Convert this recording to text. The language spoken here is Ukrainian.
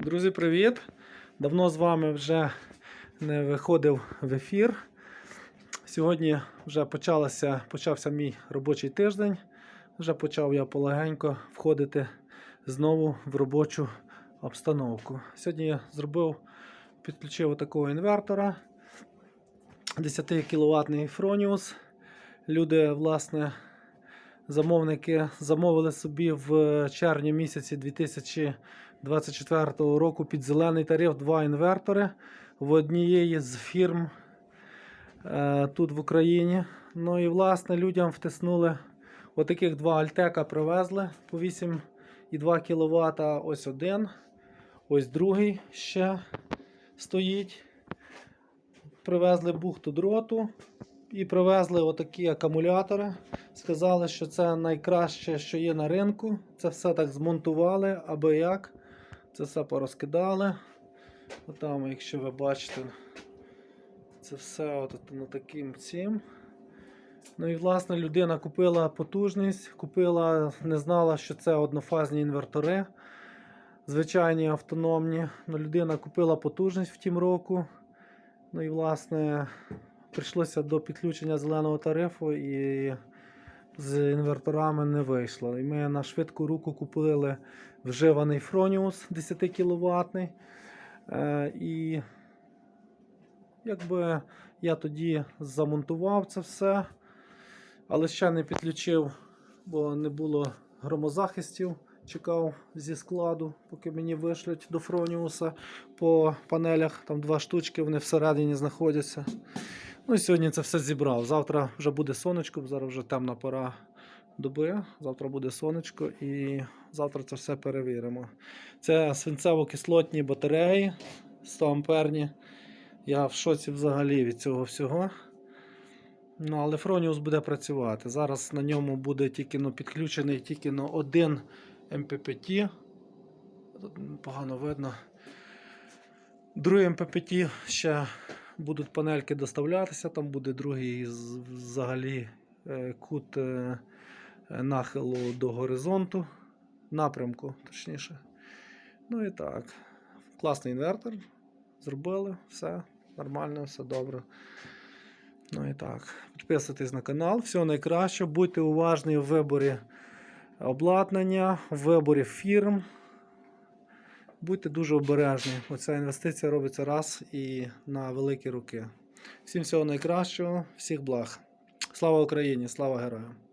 Друзі, привіт! Давно з вами вже не виходив в ефір. Сьогодні вже почалося, почався мій робочий тиждень. Вже почав я полегенько входити знову в робочу обстановку. Сьогодні я зробив, підключив такого інвертора 10 кВт Fronius. Люди, власне, замовники замовили собі в червні місяці 2024 року під зелений тариф два інвертори в однієї з фірм е, тут в Україні. Ну і власне людям втиснули отаких два альтека привезли по 8,2 кВт. Ось один, ось другий ще стоїть. Привезли бухту дроту і привезли отакі акумулятори. Сказали, що це найкраще, що є на ринку. Це все так змонтували, аби як. Це все порозкидали. Отам, якщо ви бачите, це все от на таким цим. Ну і власне людина купила потужність, купила, не знала, що це однофазні інвертори. Звичайні автономні. Ну, людина купила потужність в тім року. Ну і власне прийшлося до підключення зеленого тарифу і з інверторами не вийшло. І ми на швидку руку купили вживаний Fronius 10 кВт. Е, і якби я тоді замонтував це все, але ще не підключив, бо не було громозахистів. Чекав зі складу, поки мені вишлють до Фроніуса по панелях. Там два штучки, вони всередині знаходяться. Ну сьогодні це все зібрав. Завтра вже буде сонечко, зараз вже темна пора доби. Завтра буде сонечко і завтра це все перевіримо. Це свинцево-кислотні батареї 100 амперні. Я в шоці взагалі від цього всього. Ну, але Фроніус буде працювати. Зараз на ньому буде тільки ну, підключений тільки ну, один МППТ. Тут погано видно. Другий МППТ ще будуть панельки доставлятися, там буде другий взагалі е, кут е, нахилу до горизонту, напрямку, точніше. Ну і так. Класний інвертор. Зробили, все нормально, все добре. Ну і так. Підписуйтесь на канал. Всього найкращого. Будьте уважні в виборі обладнання, в виборі фірм. Будьте дуже обережні. Оця інвестиція робиться раз і на великі роки. Всім всього найкращого, всіх благ. Слава Україні, слава героям!